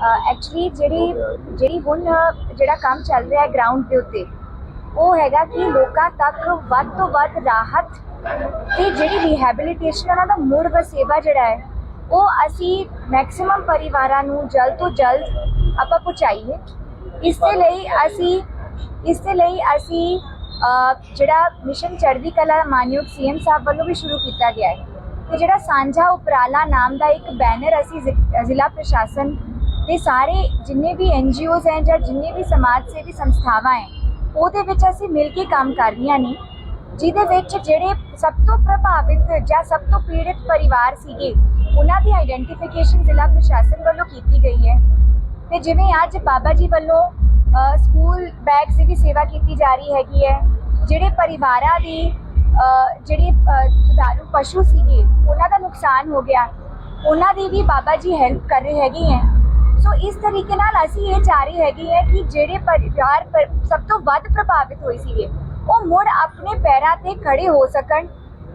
Actually ਜਿਹੜੀ ਜਿਹੜੀ ਹੁਣ ਜਿਹੜਾ ਕੰਮ ਚੱਲ ਰਿਹਾ ਹੈ ਗਰਾਊਂਡ ਦੇ ਉੱਤੇ, ਉਹ ਹੈਗਾ ਕਿ ਲੋਕਾਂ ਤੱਕ ਵੱਧ ਤੋਂ ਵੱਧ ਰਾਹਤ ਤੇ ਜਿਹੜੀ ਰਿਹੈਬਿਲਿਟੇਸ਼ਨ ਉਹਨਾਂ ਦਾ ਮੁੜ ਵਸੇਵਾ ਜਿਹੜਾ ਹੈ, ਉਹ ਅਸੀਂ ਮੈਕਸਿਮਮ ਪਰਿਵਾਰਾਂ ਨੂੰ ਜਲਦ ਤੋਂ ਜਲਦ ਆਪਾਂ ਪਹੁੰਚਾਈਏ। ਇਸ ਦੇ ਲਈ ਅਸੀਂ, ਇਸ ਦੇ ਲਈ ਅਸੀਂ ਜਿਹੜਾ ਮਿਸ਼ਨ ਚੜ੍ਹਦੀ ਕਲਾ ਮਾਨਯੋਗ ਸੀਐਮ ਸਾਹਿਬ ਵੱਲੋਂ ਵੀ ਸ਼ੁਰੂ ਕੀਤਾ ਗਿਆ ਹੈ। ਤੇ ਜਿਹੜਾ ਸਾਂਝਾ ਉਪਰਾਲਾ ਨਾਮ ਦਾ ਇੱਕ ਬੈਨਰ ਅਸੀਂ ਜ਼ਿਲ੍ਹਾ ਪ੍ਰਸ਼ਾਸਨ ਤੇ ਸਾਰੇ ਜਿੰਨੇ ਵੀ ਐਨਜੀਓਜ਼ ਹੈ ਜਾਂ ਜਿੰਨੇ ਵੀ ਸਮਾਜ ਸੇਵੀ ਸੰਸਥਾਵਾਂ ਹੈ, ਉਹਦੇ ਵਿੱਚ ਅਸੀਂ ਮਿਲ ਕੇ ਕੰਮ ਕਰ ਰਹੀਆਂ ਨੇ, ਜਿਹਦੇ ਵਿੱਚ ਜਿਹੜੇ ਸਭ ਤੋਂ ਪ੍ਰਭਾਵਿਤ ਜਾਂ ਸਭ ਤੋਂ ਪੀੜਿਤ ਪਰਿਵਾਰ ਸੀਗੇ, ਉਹਨਾਂ ਦੀ ਆਈਡੈਂਟੀਫਿਕੇਸ਼ਨ ਜ਼ਿਲ੍ਹਾ ਪ੍ਰਸ਼ਾਸਨ ਵੱਲੋਂ ਕੀਤੀ ਗਈ ਹੈ। ਤੇ ਜਿਵੇਂ ਅੱਜ ਬਾਬਾ ਜੀ ਵੱਲੋਂ ਸਕੂਲ ਬੈਗ ਦੀ ਵੀ ਸੇਵਾ ਕੀਤੀ ਜਾ ਰਹੀ ਹੈਗੀ ਹੈ, ਜਿਹੜੇ ਪਰਿਵਾਰਾਂ ਦੀ ਜਿਹੜੇ ਦਾਰੂ ਪਸ਼ੂ ਸੀਗੇ, ਉਹਨਾਂ ਦਾ ਨੁਕਸਾਨ ਹੋ ਗਿਆ। ਉਹਨਾਂ ਦੀ ਵੀ ਬਾਬਾ ਜੀ ਹੈਲਪ ਕਰ ਰਹੇ ਹੈਗੇ ਹੈ। ਸੋ ਇਸ ਤਰੀਕੇ ਨਾਲ ਅਸੀਂ ਇਹ ਚਾਹ ਰਹੇ ਹੈਗੇ ਹੈ ਕਿ ਜਿਹੜੇ ਪਰਿਵਾਰ ਸਭ ਤੋਂ ਵੱਧ ਪ੍ਰਭਾਵਿਤ ਹੋਏ ਸੀਗੇ, ਉਹ ਮੁੜ ਆਪਣੇ ਪੈਰਾਂ ਤੇ ਖੜੇ ਹੋ ਸਕਣ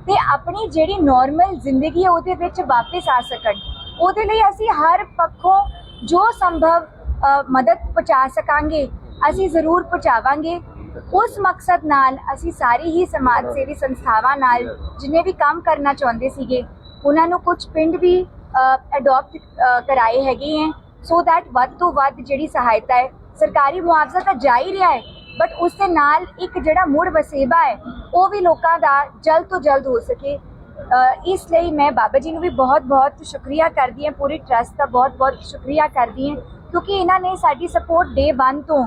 ਤੇ ਆਪਣੀ ਜਿਹੜੀ ਨਾਰਮਲ ਜ਼ਿੰਦਗੀ ਹੈ ਉਹਦੇ ਵਿੱਚ ਵਾਪਸ ਆ ਸਕਣ। ਉਹਦੇ ਲਈ ਅਸੀਂ ਹਰ ਪੱਖੋਂ ਜੋ ਸੰਭਵ ਮਦਦ ਪਹੁੰਚਾ ਸਕਾਂਗੇ, ਅਸੀਂ ਜ਼ਰੂਰ ਪਹੁੰਚਾਵਾਂਗੇ। ਉਸ ਮਕਸਦ ਨਾਲ ਅਸੀਂ ਸਾਰੀ ਹੀ ਸਮਾਜ ਸੇਵੀ ਸੰਸਥਾਵਾਂ ਨਾਲ ਜਿਨੇ ਵੀ ਕੰਮ ਕਰਨਾ ਚਾਹੁੰਦੇ ਸੀਗੇ, ਉਹਨਾਂ ਨੂੰ ਕੁਝ ਪਿੰਡ ਵੀ ਅਡਾਪਟ ਕਰਾਏ ਹੈਗੇ ਹੈ। ਸੋ ਦੈਟ ਵੱਧ ਤੋਂ ਵੱਧ ਜਿਹੜੀ ਸਹਾਇਤਾ ਹੈ, ਸਰਕਾਰੀ ਮੁਆਵਜ਼ਾ ਤਾਂ ਜਾ ਹੀ ਰਿਹਾ ਹੈ ਬਟ ਉਸ ਦੇ ਨਾਲ ਇੱਕ ਜਿਹੜਾ ਮੁੜ ਵਸੇਬਾ ਹੈ, ਉਹ ਵੀ ਲੋਕਾਂ ਦਾ ਜਲਦ ਤੋਂ ਜਲਦ ਹੋ ਸਕੇ। ਇਸ ਲਈ ਮੈਂ ਬਾਬਾ ਜੀ ਨੂੰ ਵੀ ਬਹੁਤ-ਬਹੁਤ ਸ਼ੁਕਰੀਆ ਕਰਦੀ ਹਾਂ, ਪੂਰੀ ਟਰਸਟ ਦਾ ਬਹੁਤ-ਬਹੁਤ ਸ਼ੁਕਰੀਆ ਕਰਦੀ ਹਾਂ, ਕਿਉਂਕਿ ਇਹਨਾਂ ਨੇ ਸਾਡੀ ਸਪੋਰਟ ਡੇ 1 ਤੋਂ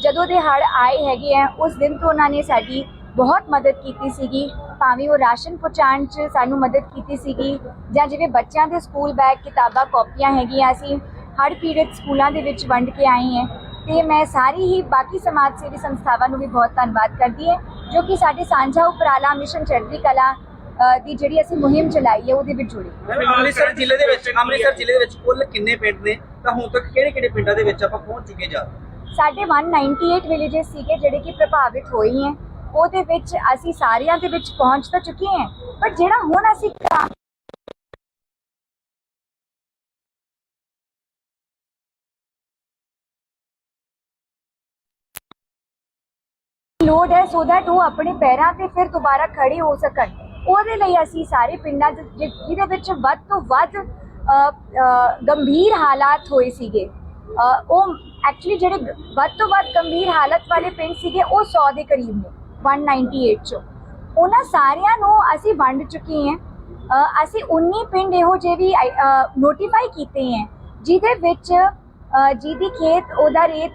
ਜਦੋਂ ਦੇ ਹੜ ਆਏ ਹੈਗੇ ਆ, ਉਸ ਦਿਨ ਤੋਂ ਉਹਨਾਂ ਨੇ ਸਾਡੀ ਬਹੁਤ ਮਦਦ ਕੀਤੀ ਸੀਗੀ, ਭਾਵੇਂ ਉਹ ਰਾਸ਼ਨ ਪਹੁੰਚਾਉਣ 'ਚ ਸਾਨੂੰ ਮਦਦ ਕੀਤੀ ਸੀਗੀ ਜਾਂ ਜਿਵੇਂ ਬੱਚਿਆਂ ਦੇ ਸਕੂਲ ਬੈਗ ਕਿਤਾਬਾਂ ਕਾਪੀਆਂ ਹੈਗੀਆਂ ਸੀ ਹੜ ਪੀੜਤ ਸਕੂਲਾਂ ਦੇ ਵਿੱਚ ਵੰਡ ਕੇ ਆਏ ਹਾਂ। ਤੇ ਮੈਂ ਸਾਰੀ ਹੀ ਬਾਕੀ ਸਮਾਜ ਸੇਵੀ ਸੰਸਥਾਵਾਂ ਨੂੰ ਵੀ ਬਹੁਤ ਧੰਨਵਾਦ ਕਰਦੀ ਹਾਂ ਜੋ ਕਿ ਸਾਡੇ ਸਾਂਝਾ ਉਪਰਾਲਾ ਮਿਸ਼ਨ ਚੜ੍ਹਦੀ ਕਲਾ ਦੀ ਜਿਹੜੀ ਅਸੀਂ ਮੁਹਿੰਮ ਚਲਾਈ ਹੈ ਉਹਦੇ ਵਿੱਚ ਜੁੜੀ। ਅੰਮ੍ਰਿਤਸਰ ਜ਼ਿਲ੍ਹੇ ਦੇ ਵਿੱਚ ਅੰਮ੍ਰਿਤਸਰ ਜ਼ਿਲ੍ਹੇ ਦੇ ਵਿੱਚ ਕੁੱਲ ਕਿੰਨੇ ਪਿੰਡ ਨੇ? ਤਾਂ ਹੁਣ ਤੱਕ ਕਿਹੜੇ ਕਿਹੜੇ ਪਿੰਡਾਂ ਦੇ ਵਿੱਚ ਆਪਾਂ ਪਹੁੰਚ ਚੁੱਕੇ ਜਾ ਸਾਡੇ 198 ਵਿਲੇजेस ਸੀਗੇ ਜਿਹੜੇ ਕਿ ਪ੍ਰਭਾਵਿਤ ਹੋਏ ਹੈ। ਉਹਦੇ ਵਿੱਚ ਅਸੀਂ ਸਾਰਿਆਂ ਦੇ ਵਿੱਚ ਪਹੁੰਚ ਤਾਂ ਚੁੱਕੇ ਹਾਂ ਪਰ ਜਿਹੜਾ ਹੁਣ ਅਸੀਂ ਕੰਮ ਲੋਡ ਹੈ ਸੋ ਦੈਟ ਉਹ ਆਪਣੇ ਪੈਰਾਂ ਤੇ ਫਿਰ ਦੁਬਾਰਾ ਖੜੇ ਹੋ ਸਕਣ। ਉਹਦੇ ਲਈ ਅਸੀਂ ਸਾਰੇ ਪਿੰਡਾਂ 'ਚ ਜਿ- ਜਿਹਦੇ ਵਿੱਚ ਵੱਧ ਤੋਂ ਵੱਧ ਗੰਭੀਰ ਹਾਲਾਤ ਹੋਏ ਸੀਗੇ। ਉਹ ਐਕਚੁਅਲੀ ਜਿਹੜੇ ਵੱਧ ਤੋਂ ਵੱਧ ਗੰਭੀਰ ਹਾਲਤ ਵਾਲੇ ਪਿੰਡ ਸੀਗੇ, ਉਹ 100 ਦੇ ਕਰੀਬ ਨੇ 198 ਚੋਂ। ਉਹਨਾਂ ਸਾਰਿਆਂ ਨੂੰ ਅਸੀਂ ਵੰਡ ਚੁੱਕੇ ਹਾਂ। ਅਸੀਂ 19 ਪਿੰਡ ਇਹੋ ਜਿਹੇ ਵੀ ਨੋਟੀਫਾਈ ਕੀਤੇ ਹੈ, ਜਿਹਦੇ ਵਿੱਚ ਜਿਹਦੀ ਖੇਤ, ਉਹਦਾ ਰੇਤ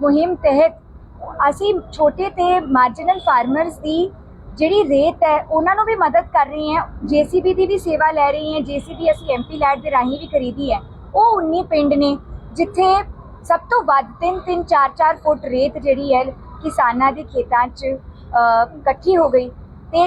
ਮੁਹਿੰਮ ਤਹਿਤ ਅਸੀਂ ਛੋਟੇ ਤੇ ਮਾਰਜਨਲ ਫਾਰਮਰਸ ਦੀ ਜਿਹੜੀ ਰੇਤ ਹੈ, ਉਹਨਾਂ ਨੂੰ ਵੀ ਮਦਦ ਕਰ ਰਹੇ ਹਾਂ। ਜੀਸੀਬੀ ਦੀ ਵੀ ਸੇਵਾ ਲੈ ਰਹੇ ਹਾਂ ਜੀਸੀਬੀ ਅਸੀਂ ਐਮਪੀ ਲੈਟ ਦੇ ਰਾਹੀਂ ਵੀ ਖਰੀਦੀ ਹੈ। ਉਹ 19 ਪਿੰਡ ਨੇ, ਜਿੱਥੇ ਸਭ ਤੋਂ ਵੱਧ 3-3 4-4 ਫੁੱਟ ਰੇਤ ਜਿਹੜੀ ਹੈ, ਕਿਸਾਨਾਂ ਦੇ ਖੇਤਾਂ 'ਚ ਇਕੱਠੀ ਹੋ ਗਈ। ਤੇ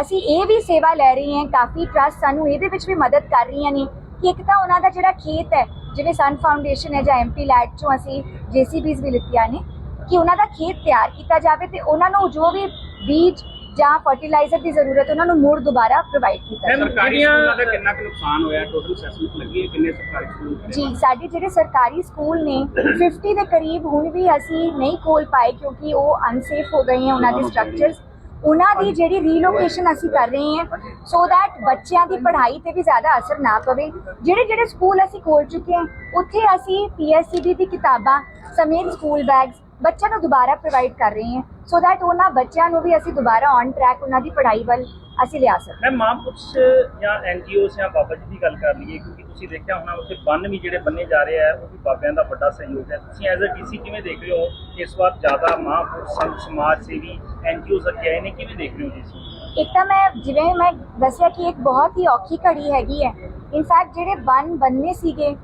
ਅਸੀਂ ਇਹ ਵੀ ਸੇਵਾ ਲੈ ਰਹੇ ਹਾਂ, ਕਾਫੀ ਟਰਸਟ ਸਾਨੂੰ ਇਹਦੇ ਵਿੱਚ ਵੀ ਮਦਦ ਕਰ ਰਹੀਆਂ ਨੇ ਕਿ ਇੱਕ ਤਾਂ ਉਹਨਾਂ ਦਾ ਜਿਹੜਾ ਖੇਤ ਹੈ, ਜਿਵੇਂ ਸਨ ਫਾਊਂਡੇਸ਼ਨ ਹੈ ਜਾਂ ਐਮਪੀ ਲੈਟ ਚੋਂ ਅਸੀਂ ਜੀਸੀਬੀਜ਼ ਵੀ ਲਿੱਤੀਆਂ ਨੇ ਕਿ ਉਹਨਾਂ ਦਾ ਖੇਤ ਤਿਆਰ ਕੀਤਾ ਜਾਵੇ ਤੇ ਉਹਨਾਂ ਨੂੰ ਜੋ ਵੀ ਬੀਜ ਜਾਂ ਫਰਟੀਲਾਈਜ਼ਰ ਦੀ ਜ਼ਰੂਰਤ ਉਹਨਾਂ ਨੂੰ ਮੁੜ ਦੁਬਾਰਾ ਪ੍ਰੋਵਾਈਡ ਕੀਤਾ ਜਾਵੇ। ਸਰਕਾਰੀ ਸਕੂਲਾਂ ਦਾ ਕਿੰਨਾ ਕੁ ਨੁਕਸਾਨ ਹੋਇਆ? ਟੋਟਲ ਅਸੈਸਮੈਂਟ ਲੱਗੀ ਹੈ? ਕਿੰਨੇ ਸਰਕਾਰੀ ਸਕੂਲ? ਜੀ ਸਾਡੇ ਜਿਹੜੇ ਸਰਕਾਰੀ ਸਕੂਲ ਨੇ 50 ਦੇ ਕਰੀਬ ਹੁਣ ਵੀ ਅਸੀਂ ਨਹੀਂ ਖੋਲ ਪਾਏ ਕਿਉਂਕਿ ਉਹ ਅਨਸੇਫ ਹੋ ਗਏ ਹਨ ਉਹਨਾਂ ਦੇ ਸਟਰਕਚਰਸ ਉਹਨਾਂ ਦੀ ਜਿਹੜੀ ਰੀਲੋਕੇਸ਼ਨ ਅਸੀਂ ਕਰ ਰਹੇ ਹਾਂ ਸੋ that ਬੱਚਿਆਂ ਦੀ ਪੜ੍ਹਾਈ ਤੇ ਵੀ ਜ਼ਿਆਦਾ ਅਸਰ ਨਾ ਪਵੇ। ਜਿਹੜੇ ਜਿਹੜੇ ਸਕੂਲ ਅਸੀਂ ਖੋਲ ਚੁੱਕੇ ਹਾਂ ਉੱਥੇ ਅਸੀਂ ਪੀਐਸਸੀਬੀ ਦੀ ਕਿਤਾਬਾਂ ਸਮੇਤ ਸਕੂਲ ਬੈਗਸ ਬੱਚਿਆਂ ਨੂੰ ਦੁਬਾਰਾ ਪ੍ਰੋਵਾਈਡ ਕਰ ਰਹੇ ਹਾਂ। ਸੋ that ਉਹਨਾਂ ਬੱਚਿਆਂ ਨੂੰ ਵੀ ਅਸੀਂ ਦੁਬਾਰਾ ਔਨ ਟਰੈਕ ਉਹਨਾਂ ਦੀ ਪੜ੍ਹਾਈ ਵੱਲ ਅਸੀਂ ਲਿਆ ਸਕੀਏ। ਮੈਂ ਮਹਾਂਪੁਰਸ਼ ਜਾਂ ਐਨਜੀਓਸ ਜਾਂ ਬਾਬਾ ਜੀ ਦੀ ਗੱਲ ਕਰ ਲਈਏ ਕਿਉਂਕਿ ਤੁਸੀਂ ਦੇਖਿਆ ਹੋਣਾ ਉੱਥੇ ਬੰਨ ਵੀ ਜਿਹੜੇ ਬੰਨੇ ਜਾ ਰਹੇ ਆ ਉਹ ਵੀ ਬਾਬਿਆਂ ਦਾ ਵੱਡਾ ਸਹਿਯੋਗ ਹੈ। ਤੁਸੀਂ ਐਜ਼ ਅ ਡੀਸੀ ਕਿਵੇਂ ਦੇਖ ਰਹੇ ਹੋ ਇਸ ਵਾਰ ਜ਼ਿਆਦਾ ਮਹਾਂਪੁਰਸ਼ ਸੰਤ ਸਮਾਜ ਸੇਵੀ ਐਨਜੀਓਸ ਅੱਗੇ ਆਏ ਨੇ ਕਿਵੇਂ ਦੇਖ ਰਹੇ ਹੋ ਜੀ? ਇੱਕ ਤਾਂ ਮੈਂ ਜਿਵੇਂ ਮੈਂ ਦੱਸਿਆ ਕਿ ਇੱਕ ਬਹੁਤ ਹੀ ਔਖੀ ਘੜੀ ਹੈਗੀ ਹੈ। ਇਨਫੈਕਟ ਜਿਹੜੇ ਬੰਨ ਬੰਨੇ ਸੀਗੇ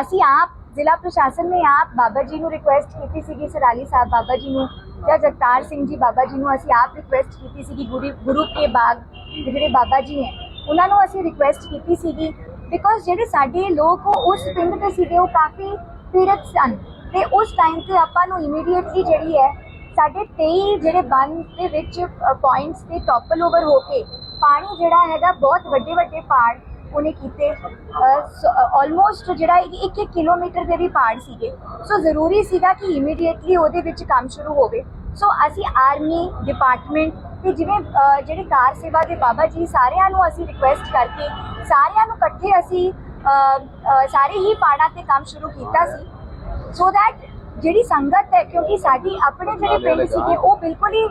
ਅਸੀਂ ਆਪ ਜ਼ਿਲ੍ਹਾ ਪ੍ਰਸ਼ਾਸਨ ਨੇ ਆਪ ਬਾਬਾ ਜੀ ਨੂੰ ਰਿਕੁਐਸਟ ਕੀਤੀ ਸੀਗੀ, ਸਰਾਲੀ ਸਾਹਿਬ ਬਾਬਾ ਜੀ ਨੂੰ ਜਾਂ ਜਗਤਾਰ ਸਿੰਘ ਜੀ ਬਾਬਾ ਜੀ ਨੂੰ ਅਸੀਂ ਆਪ ਰਿਕੁਐਸਟ ਕੀਤੀ ਸੀਗੀ ਗੁਰੂ ਗੁਰੂ ਕੇ ਬਾਗ ਜਿਹੜੇ ਬਾਬਾ ਜੀ ਹੈ ਉਹਨਾਂ ਨੂੰ ਅਸੀਂ ਰਿਕੁਐਸਟ ਕੀਤੀ ਸੀਗੀ ਬਿਕੋਜ਼ ਜਿਹੜੇ ਸਾਡੇ ਲੋਕ ਉਸ ਪਿੰਡ ਦੇ ਸੀਗੇ, ਉਹ ਕਾਫੀ ਪੀੜਤ ਸਨ ਤੇ ਉਸ ਟਾਈਮ ਤੇ ਆਪਾਂ ਨੂੰ ਇਮੀਡੀਏਟਲੀ ਜਿਹੜੀ ਹੈ ਸਾਡੇ 23 ਜਿਹੜੇ ਬੰਨ ਦੇ ਵਿੱਚ ਪੁਆਇੰਟਸ ਤੇ ਟੋਪਲ ਓਵਰ ਹੋ ਕੇ ਪਾਣੀ ਜਿਹੜਾ ਹੈਗਾ ਬਹੁਤ ਵੱਡੇ ਵੱਡੇ ਪਹਾੜ ਉਹਨੇ ਕੀਤੇ। ਆਲਮੋਸਟ ਜਿਹੜਾ 1-1 ਕਿਲੋਮੀਟਰ ਦੇ ਵੀ ਪਾੜ ਸੀਗੇ। ਸੋ ਜ਼ਰੂਰੀ ਸੀਗਾ ਕਿ ਇਮੀਡੀਏਟਲੀ ਉਹਦੇ ਵਿੱਚ ਕੰਮ ਸ਼ੁਰੂ ਹੋਵੇ। ਸੋ ਅਸੀਂ ਆਰਮੀ ਡਿਪਾਰਟਮੈਂਟ ਤੇ ਜਿਵੇਂ ਜਿਹੜੇ ਕਾਰ ਸੇਵਾ ਦੇ ਬਾਬਾ ਜੀ ਸਾਰਿਆਂ ਨੂੰ ਅਸੀਂ ਰਿਕੁਐਸਟ ਕਰਕੇ ਸਾਰਿਆਂ ਨੂੰ ਇਕੱਠੇ ਅਸੀਂ ਸਾਰੇ ਹੀ ਪਾੜਾਂ ਤੇ ਕੰਮ ਸ਼ੁਰੂ ਕੀਤਾ ਸੀ। ਸੋ ਦੈਟ ਜਿਹੜੀ ਸੰਗਤ ਹੈ ਕਿਉਂਕਿ ਸਾਡੀ ਆਪਣੇ ਜਿਹੜੇ ਪਿੰਡ ਸੀਗੇ ਉਹ ਬਿਲਕੁਲ ਹੀ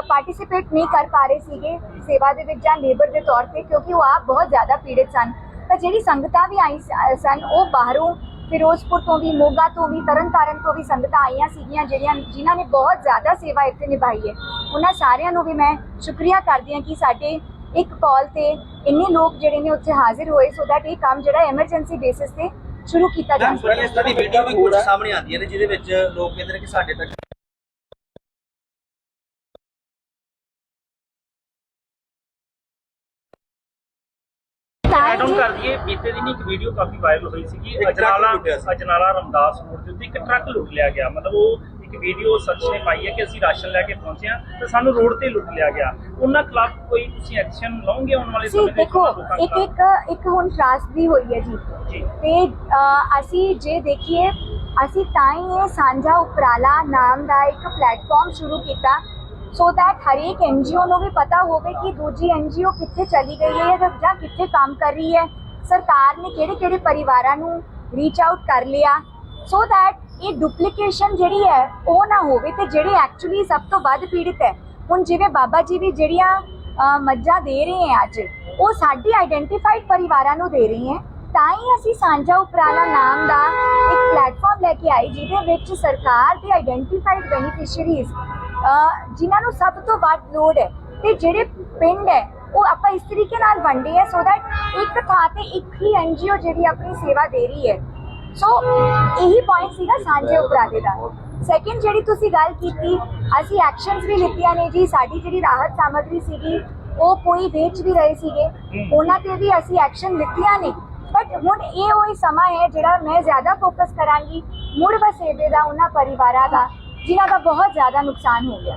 ਪਾਰਟਿਸਿਪੇਟ ਨਹੀਂ ਕਰ ਪਾ ਰਹੇ ਸੀਗੇ ਸੇਵਾ ਦੇ ਵਿੱਚ ਜਾਂ ਲੇਬਰ ਦੇ ਤੌਰ ਤੇ ਕਿਉਂਕਿ ਉਹ ਆਪ ਬਹੁਤ ਜ਼ਿਆਦਾ ਪੀੜਿਤ ਸਨ। ਤਾਂ ਜਿਹੜੀ ਸੰਗਤਾਂ ਵੀ ਆਈ ਸਨ ਉਹ ਬਾਹਰੋਂ ਫਿਰੋਜ਼ਪੁਰ ਤੋਂ ਵੀ ਮੋਗਾ ਤੋਂ ਵੀ ਤਰਨਤਾਰਨ ਤੋਂ ਵੀ ਸੰਗਤਾਂ ਆਈਆਂ ਸੀਗੀਆਂ ਜਿਹੜੀਆਂ ਜਿਨ੍ਹਾਂ ਨੇ ਬਹੁਤ ਜ਼ਿਆਦਾ ਸੇਵਾ ਇੱਥੇ ਨਿਭਾਈ ਹੈ। ਉਹਨਾਂ ਸਾਰਿਆਂ ਨੂੰ ਵੀ ਮੈਂ ਸ਼ੁਕਰੀਆ ਕਰਦੀ ਹਾਂ ਕਿ ਸਾਡੇ ਇੱਕ ਕਾਲ ਤੇ ਇੰਨੇ ਲੋਕ ਜਿਹੜੇ ਨੇ ਉੱਥੇ ਹਾਜ਼ਰ ਹੋਏ ਸੋ ਦੈਟ ਇਹ ਕੰਮ ਜਿਹੜਾ ਐਮਰਜੈਂਸੀ ਬੇਸਿਸ ਤੇ ਸ਼ੁਰੂ ਕੀਤਾ ਜਾ ਸਕੇ। ਇਸ ਤਰ੍ਹਾਂ ਦੀ ਵੀਡੀਓ ਵੀ ਕੁਝ ਸਾਹਮਣੇ ਆਉਂਦੀਆਂ ਨੇ ਜਿਹਦੇ ਵਿੱਚ ਲੋਕ ਕਹਿੰਦੇ ਨੇ ਕਿ ਸਾਡੇ ਤੱਕ ਬੀਤੇ ਦਿਨ ਇੱਕ ਵੀਡੀਓ ਕਾਫੀ ਵਾਇਰਲ ਹੋਈ ਇੱਕ ਟਰੱਕ ਅਜਨਾਲਾ ਸੀ। ਅਜਨਾਲਾ ਰਮਦਾਸ ਰੋਡ ਦੇ ਉੱਤੇ ਇੱਕ ਟਰੱਕ ਲੁੱਟ ਲਿਆ ਗਿਆ। ਮਤਲਬ ਉਹ ਇੱਕ ਵੀਡੀਓ ਸੱਚ ਨੇ ਪਾਈ ਹੈ ਕਿ ਅਸੀਂ ਰਾਸ਼ਨ ਲੈ ਕੇ ਪਹੁੰਚੇ ਹਾਂ ਤੇ ਸਾਨੂੰ ਰੋਡ ਤੇ ਲੁੱਟ ਲਿਆ ਗਿਆ। ਉਹਨਾਂ ਖਿਲਾਫ ਕੋਈ ਤੁਸੀਂ ਐਕਸ਼ਨ ਲਓਗੇ ਆਉਣ ਵਾਲੇ ਸੀ ਸਮੇਂ ਦੇ ਵਿੱਚ ਦੇਖੋ ਇੱਕ? ਇੱਕ ਇੱਕ ਹੁਣ ਤਰਾਸਦੀ ਹੋਈ ਹੈ ਜੀ। ਤੇ ਅਸੀਂ ਜੇ ਦੇਖੀਏ ਅਸੀਂ ਤਾਂ ਹੀ ਇਹ ਸਾਂਝਾ ਉਪਰਾਲਾ ਨਾਮ ਦਾ ਇੱਕ ਪਲੇਟਫਾਰਮ ਸ਼ੁਰੂ ਕੀਤਾ। ਸੋ ਦੈਟ ਹਰੇਕ ਐਨਜੀਓ ਨੂੰ ਵੀ ਪਤਾ ਹੋਵੇ ਕਿ ਦੂਜੀ ਐਨਜੀਓ ਕਿੱਥੇ ਚਲੀ ਗਈ ਹੈ ਜਾਂ ਕਿੱਥੇ ਕੰਮ ਕਰ ਰਹੀ ਹੈ। ਸਰਕਾਰ ਨੇ ਕਿਹੜੇ ਕਿਹੜੇ ਪਰਿਵਾਰਾਂ ਨੂੰ ਰੀਚ ਆਊਟ ਕਰ ਲਿਆ? ਸੋ ਦੈਟ ਇਹ ਡੁਪਲੀਕੇਸ਼ਨ ਜਿਹੜੀ ਹੈ, ਉਹ ਨਾ ਹੋਵੇ ਤੇ ਜਿਹੜੇ ਐਕਚੁਅਲੀ ਸਭ ਤੋਂ ਵੱਧ ਪੀੜਿਤ ਹੈ, ਹੁਣ ਜਿਵੇਂ ਬਾਬਾ ਜੀ ਵੀ ਜਿਹੜੀਆਂ ਮੱਝਾਂ ਦੇ ਰਹੇ ਹੈ ਅੱਜ, ਉਹ ਸਾਡੀ ਆਈਡੈਂਟੀਫਾਈਡ ਪਰਿਵਾਰਾਂ ਨੂੰ ਦੇ ਰਹੀ ਹੈ। ਤਾਂ ਹੀ ਅਸੀਂ ਸਾਂਝਾ ਉਪਰਾਲਾ ਨਾਮ ਦਾ ਇੱਕ ਪਲੇਟਫਾਰਮ ਲੈ ਕੇ ਆਏ, ਜਿਹਦੇ ਵਿੱਚ ਸਰਕਾਰ ਦੇ ਆਈਡੈਂਟੀਫਾਈਡ ਬੈਨੀਫੀਸ਼ੀਅਰੀਜ਼ ਜਿਨ੍ਹਾਂ ਨੂੰ ਸਭ ਤੋਂ ਵੱਧ ਲੋੜ ਹੈ। ਤੇ ਜਿਹੜੇ ਪਿੰਡ ਹੈ ਉਹ ਆਪਾਂ ਇਸ ਤਰੀਕੇ ਨਾਲ ਵੰਡੇ ਹੈ ਸੋ ਦੈਟ ਇੱਕ ਥਾਂ ਤੇ ਇੱਕ ਹੀ ਐਨਜੀਓ ਜਿਹੜੀ ਆਪਣੀ ਸੇਵਾ ਦੇ ਰਹੀ ਹੈ। ਸੋ ਇਹੀ ਪੁਆਇੰਟ ਸੀਗਾ ਸਾਂਝੇ ਉਪਰਾਲੇ ਦਾ। ਸੈਕਿੰਡ ਜਿਹੜੀ ਤੁਸੀਂ ਗੱਲ ਕੀਤੀ, ਅਸੀਂ ਐਕਸ਼ਨਸ ਵੀ ਲਿੱਤੀਆਂ ਨੇ ਜੀ, ਸਾਡੀ ਜਿਹੜੀ ਰਾਹਤ ਸਾਮਗਰੀ ਸੀਗੀ, ਉਹ ਕੋਈ ਵੇਚ ਵੀ ਰਹੇ ਸੀਗੇ। ਉਹਨਾਂ ਤੇ ਵੀ ਅਸੀਂ ਐਕਸ਼ਨ ਲਿੱਤੀਆਂ ਨੇ। ਬਟ ਹੁਣ ਇਹ ਉਹ ਸਮਾਂ ਹੈ ਜਿਹੜਾ ਮੈਂ ਜ਼ਿਆਦਾ ਫੋਕਸ ਕਰਾਂਗੀ ਮੁੜ ਵਸੇਬੇ ਦਾ, ਉਹਨਾਂ ਪਰਿਵਾਰਾਂ ਦਾ, ਜਿਨ੍ਹਾਂ ਦਾ ਬਹੁਤ ਜ਼ਿਆਦਾ ਨੁਕਸਾਨ ਹੋ ਗਿਆ।